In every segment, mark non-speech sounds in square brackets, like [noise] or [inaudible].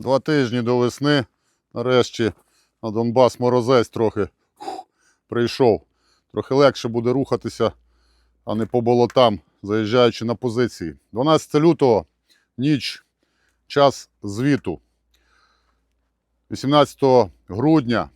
Два тижні до весни. Нарешті на Донбас морозець трохи фух, прийшов. Трохи легше буде рухатися, а не по болотам, заїжджаючи на позиції. 12 лютого, ніч, час звіту. 18 грудня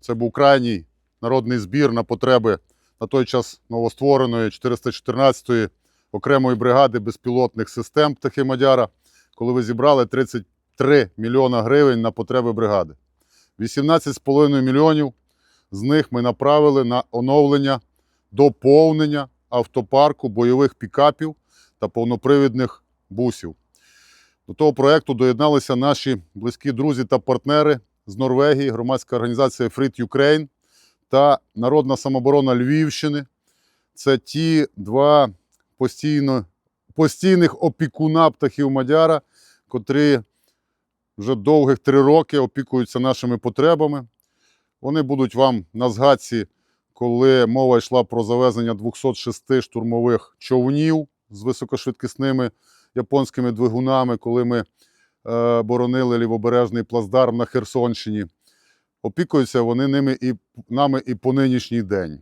це був крайній народний збір на потреби на той час новоствореної 414-ї окремої бригади безпілотних систем птахи Мадяра, коли ви зібрали 33 мільйона гривень на потреби бригади. 18,5 мільйонів з них ми направили на оновлення, доповнення автопарку бойових пікапів та повнопривідних бусів. До того проєкту доєдналися наші близькі друзі та партнери з Норвегії, громадська організація Free Ukraine та Народна самоборона Львівщини. Це ті два постійно, постійних опікуна птахів Мадяра, котрі вже довгих три роки опікуються нашими потребами. Вони будуть вам на згадці, коли мова йшла про завезення 206 штурмових човнів з високошвидкісними японськими двигунами, коли ми е, боронили лівобережний плацдарм на Херсонщині. Опікуються вони ними і нами і по нинішній день.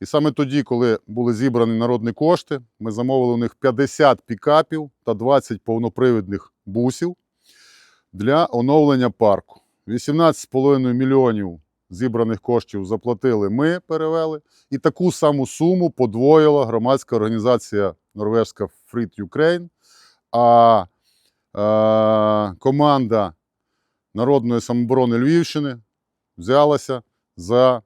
І саме тоді, коли були зібрані народні кошти, ми замовили у них 50 пікапів та 20 повнопривідних бусів для оновлення парку. 18,5 мільйонів зібраних коштів заплатили ми, перевели, і таку саму суму подвоїла громадська організація норвежська Free Ukraine, а е, команда Народної самооборони Львівщини взялася за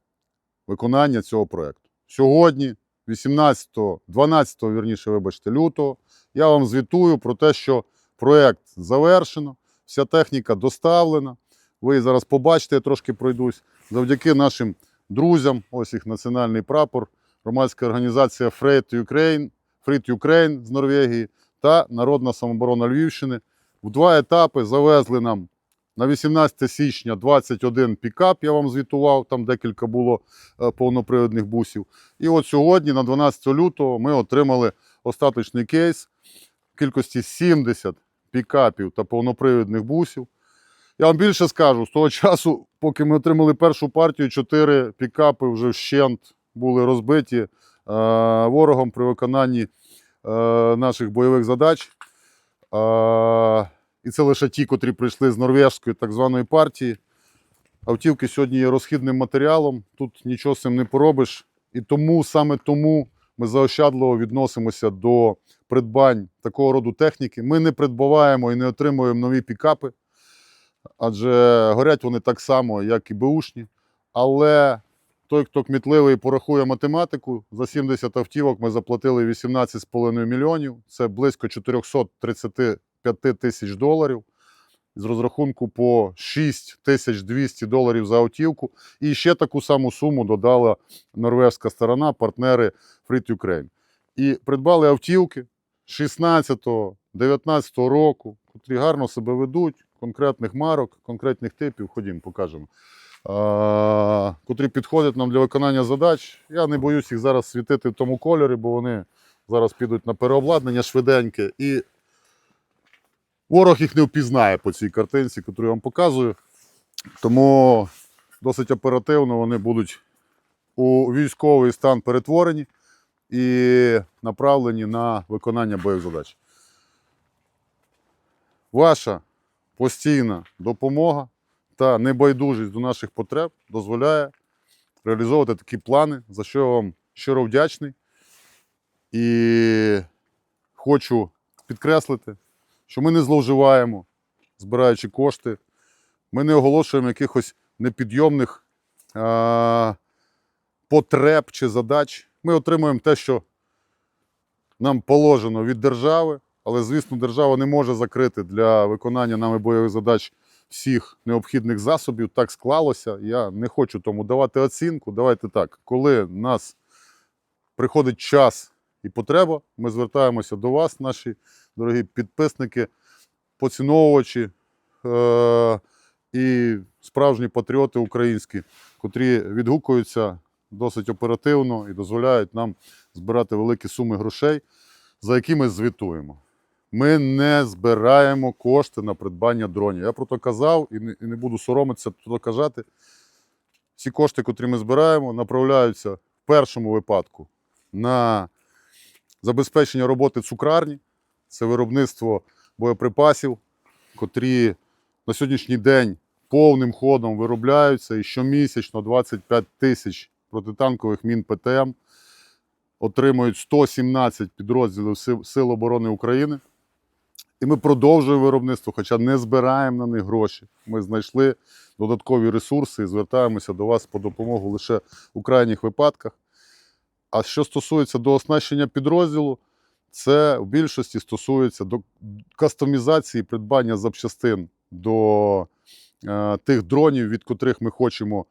виконання цього проєкту. Сьогодні, 18, 12, вірніше, вибачте, лютого, я вам звітую про те, що проєкт завершено, вся техніка доставлена. Ви зараз побачите, я трошки пройдусь. Завдяки нашим друзям, ось їх національний прапор, громадська організація Free Ukraine, Free Ukraine з Норвегії та Народна самооборона Львівщини в два етапи завезли нам на 18 січня 21 пікап, я вам звітував, там декілька було е, повнопривідних бусів. І от сьогодні, на 12 лютого, ми отримали остаточний кейс в кількості 70 пікапів та повнопривідних бусів. Я вам більше скажу, з того часу, поки ми отримали першу партію, 4 пікапи вже вщент були розбиті е, ворогом при виконанні е, наших бойових задач. Е, і це лише ті, котрі прийшли з норвежської так званої партії. Автівки сьогодні є розхідним матеріалом, тут нічого з цим не поробиш. І тому саме тому ми заощадливо відносимося до придбань такого роду техніки. Ми не придбаваємо і не отримуємо нові пікапи, адже горять вони так само, як і беушні. Але той, хто кмітливий порахує математику, за 70 автівок ми заплатили 18,5 мільйонів. Це близько 435 тисяч доларів. З розрахунку по 6200 доларів за автівку. І ще таку саму суму додала норвежська сторона, партнери Free Ukraine. І придбали автівки 16-19 року, котрі гарно себе ведуть, конкретних марок, конкретних типів. Ходімо, покажемо. Котрі підходять нам для виконання задач. Я не боюсь їх зараз світити в тому кольорі, бо вони зараз підуть на переобладнання швиденьке. І ворог їх не впізнає по цій картинці, яку я вам показую. Тому досить оперативно вони будуть у військовий стан перетворені і направлені на виконання бойових задач. Ваша постійна допомога та небайдужість до наших потреб дозволяє реалізовувати такі плани, за що я вам щиро вдячний. І хочу підкреслити, що ми не зловживаємо, збираючи кошти. Ми не оголошуємо якихось непідйомних а, потреб чи задач. Ми отримуємо те, що нам положено від держави, але, звісно, держава не може закрити для виконання нами бойових задач всіх необхідних засобів. Так склалося. Я не хочу тому давати оцінку. Давайте так, коли нас приходить час і потреба, ми звертаємося до вас, наші дорогі підписники, поціновувачі е- і справжні патріоти українські, котрі відгукуються досить оперативно і дозволяють нам збирати великі суми грошей, за які ми звітуємо. Ми не збираємо кошти на придбання дронів. Я про то казав і не, і не буду соромитися то казати. Всі кошти, котрі ми збираємо, направляються в першому випадку на забезпечення роботи цукрарні, це виробництво боєприпасів, котрі на сьогоднішній день повним ходом виробляються і щомісячно 25 тисяч протитанкових мін ПТМ отримують 117 підрозділів Сил- оборони України. І ми продовжуємо виробництво, хоча не збираємо на них гроші. Ми знайшли додаткові ресурси і звертаємося до вас по допомогу лише у крайніх випадках. А що стосується до оснащення підрозділу, це в більшості стосується до кастомізації придбання запчастин до е, тих дронів, від котрих ми хочемо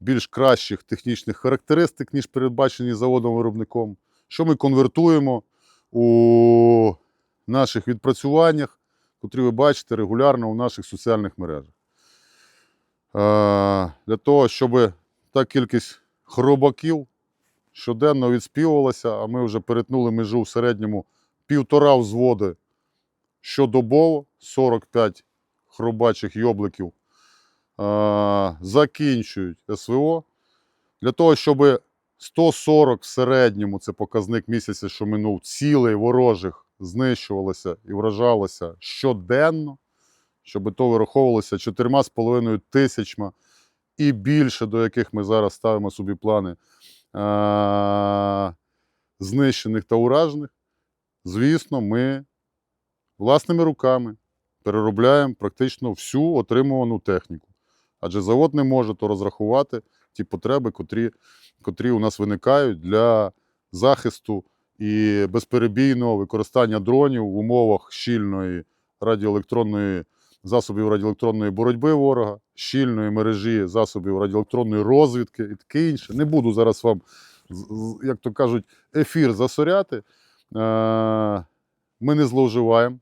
більш кращих технічних характеристик, ніж передбачені заводом-виробником, що ми конвертуємо у наших відпрацюваннях, котрі ви бачите регулярно у наших соціальних мережах. Е, Для того, щоб та кількість хробаків щоденно відспівувалася, а ми вже перетнули межу в середньому півтора взводи щодобово, 45 хробачих йобликів е, закінчують СВО. Для того, щоб 140 в середньому, це показник місяця, що минув, цілей ворожих знищувалося і вражалося щоденно, щоб то вираховувалося 4,5 тисячма і більше, до яких ми зараз ставимо собі плани знищених та уражених. Звісно, ми власними руками переробляємо практично всю отримувану техніку. Адже завод не може то розрахувати ті потреби, котрі, котрі у нас виникають для захисту і безперебійного використання дронів в умовах щільної радіоелектронної засобів радіоелектронної боротьби ворога, щільної мережі засобів радіоелектронної розвідки і таке інше. Не буду зараз вам, як то кажуть, ефір засоряти. Е, Ми не зловживаємо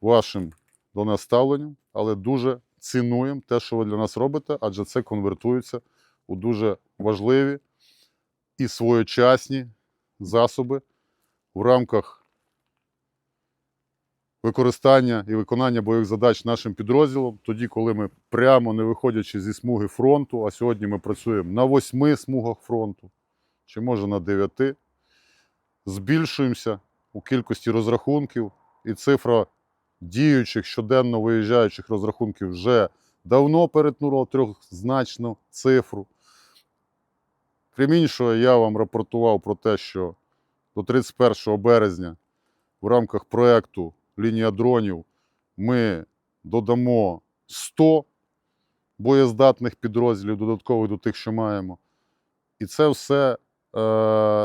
вашим до нас ставленням, але дуже цінуємо те, що ви для нас робите, адже це конвертується у дуже важливі і своєчасні засоби в рамках використання і виконання бойових задач нашим підрозділом, тоді, коли ми прямо не виходячи зі смуги фронту, а сьогодні ми працюємо на восьми смугах фронту, чи може на дев'яти, збільшуємося у кількості розрахунків, і цифра діючих щоденно виїжджаючих розрахунків вже давно перетнула трьохзначну цифру. Крім іншого, я вам рапортував про те, що до 31 березня в рамках проєкту Лінія дронів ми додамо 100 боєздатних підрозділів додаткових до тих, що маємо. І це все е,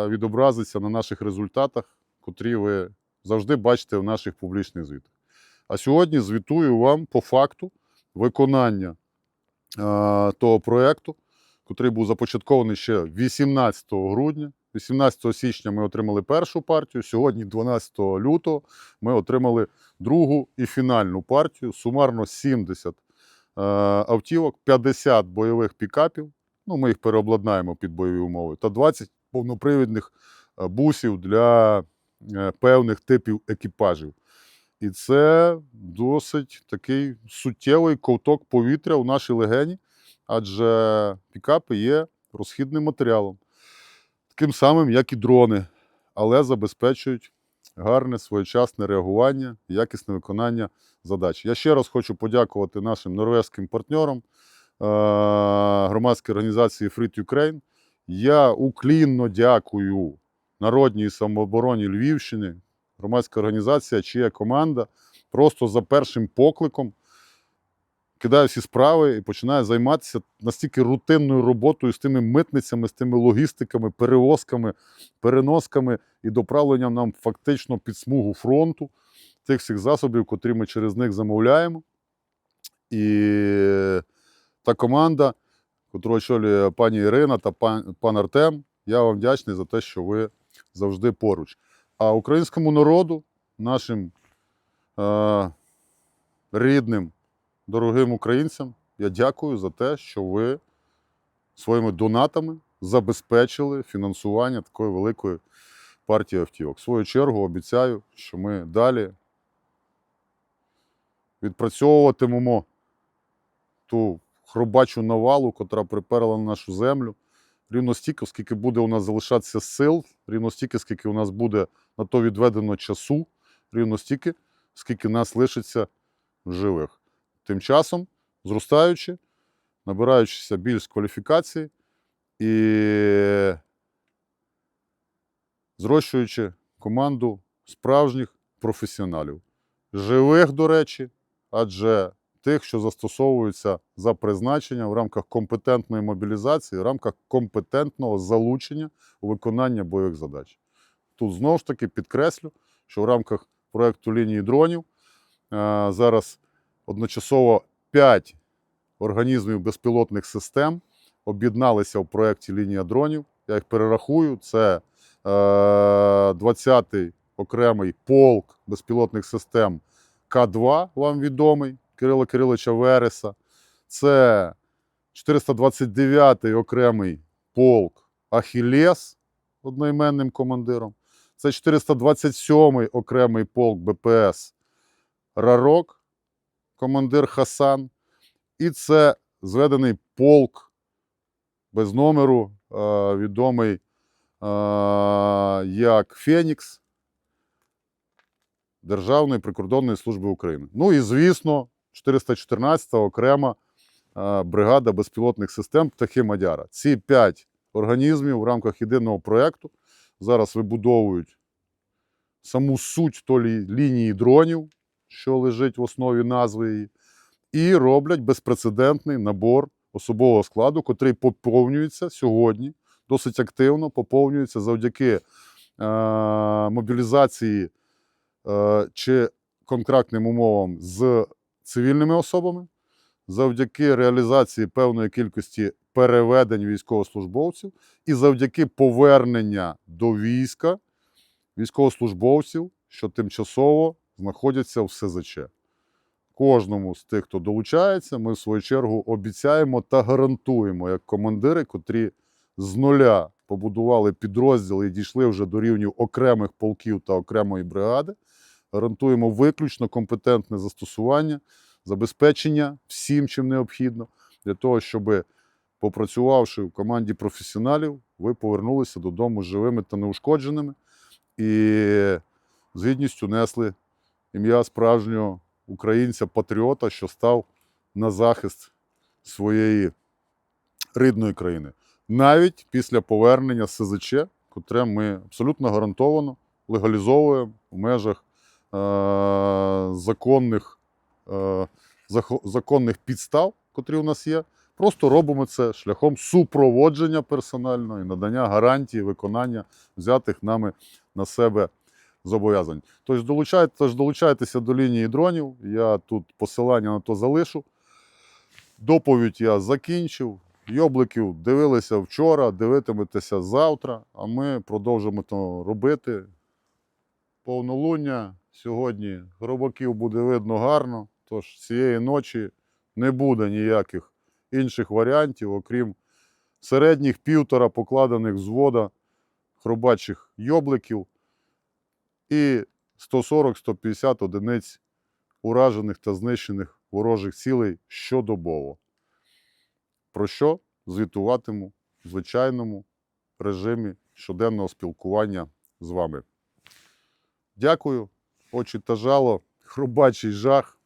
відобразиться на наших результатах, котрі ви завжди бачите в наших публічних звітах. А сьогодні звітую вам по факту виконання е, того проєкту, котрий був започаткований ще 18 грудня. 18 січня ми отримали першу партію. Сьогодні, 12 лютого, ми отримали другу і фінальну партію. Сумарно 70 е, автівок, 50 бойових пікапів. Ну, ми їх переобладнаємо під бойові умови, та 20 повнопривідних е, бусів для е, певних типів екіпажів. І це досить такий суттєвий ковток повітря у нашій легені, адже пікапи є розхідним матеріалом, таким самим, як і дрони, але забезпечують гарне своєчасне реагування, якісне виконання задач. Я ще раз хочу подякувати нашим норвезьким партнерам е, громадській організації Free Ukraine. Я уклінно дякую Народній самообороні Львівщини, громадська організація, чия команда просто за першим покликом кидає всі справи і починає займатися настільки рутинною роботою з тими митницями, з тими логістиками, перевозками, переносками і доправленням нам фактично під смугу фронту тих всіх засобів, котрі ми через них замовляємо. І та команда, яку очолює пані Ірина та пан, пан Артем, я вам вдячний за те, що ви завжди поруч. А українському народу, нашим е, рідним, дорогим українцям, я дякую за те, що ви своїми донатами забезпечили фінансування такої великої партії автівок. В свою чергу обіцяю, що ми далі відпрацьовуватимемо ту хробачу навалу, котра приперла на нашу землю. Рівно стільки, скільки буде у нас залишатися сил, рівно стільки, скільки у нас буде на то відведено часу, рівно стільки, скільки нас лишиться живих. Тим часом, зростаючи, набираючися більш кваліфікації і зрощуючи команду справжніх професіоналів. Живих, до речі, адже тих, що застосовуються за призначенням в рамках компетентної мобілізації, в рамках компетентного залучення у виконання бойових задач. Тут знову ж таки підкреслю, що в рамках проєкту лінії дронів е, зараз одночасово 5 організмів безпілотних систем об'єдналися в проєкті Лінія дронів. Я їх перерахую. Це е, 20-й окремий полк безпілотних систем К2, вам відомий, Кирила Кириловича Вереса. Це 429-й окремий полк Ахілес одноіменним командиром. Це 427-й окремий полк БПС Рарок, командир Хасан. І це зведений полк без номеру, е, відомий е, як Фенікс Державної прикордонної служби України. Ну і, звісно, 414 окрема е, бригада безпілотних систем Птахи Мадяра. Ці п'ять організмів в рамках єдиного проєкту зараз вибудовують саму суть тої лінії дронів, що лежить в основі назви її, і роблять безпрецедентний набор особового складу, котрий поповнюється сьогодні, досить активно поповнюється завдяки е, мобілізації е, чи контрактним умовам з цивільними особами, завдяки реалізації певної кількості переведень військовослужбовців і завдяки повернення до війська військовослужбовців, що тимчасово знаходяться в СЗЧ. Кожному з тих, хто долучається, ми в свою чергу обіцяємо та гарантуємо як командири, котрі з нуля побудували підрозділи і дійшли вже до рівню окремих полків та окремої бригади. Гарантуємо виключно компетентне застосування, забезпечення всім, чим необхідно, для того, щоб, попрацювавши в команді професіоналів, ви повернулися додому живими та неушкодженими і з гідністю несли ім'я справжнього українця-патріота, що став на захист своєї рідної країни. Навіть після повернення СЗЧ, котре ми абсолютно гарантовано легалізовуємо в межах е- законних, е- законних підстав, котрі у нас є. Просто робимо це шляхом супроводження персонального і надання гарантії виконання взятих нами на себе зобов'язань. Тож долучайте, тож долучайтеся до лінії дронів. Я тут посилання на то залишу. Доповідь я закінчив. Йобликів дивилися вчора, дивитиметеся завтра, а ми продовжимо то робити. Повнолуння сьогодні гробаків буде видно гарно, тож цієї ночі не буде ніяких інших варіантів, окрім середніх півтора покладених взвода хробачих йобликів і 140-150 одиниць уражених та знищених ворожих цілей щодобово. Про що звітуватиму в звичайному режимі щоденного спілкування з вами. Дякую, очі та жало, [laughs] хробачий жах,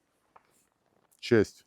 честь.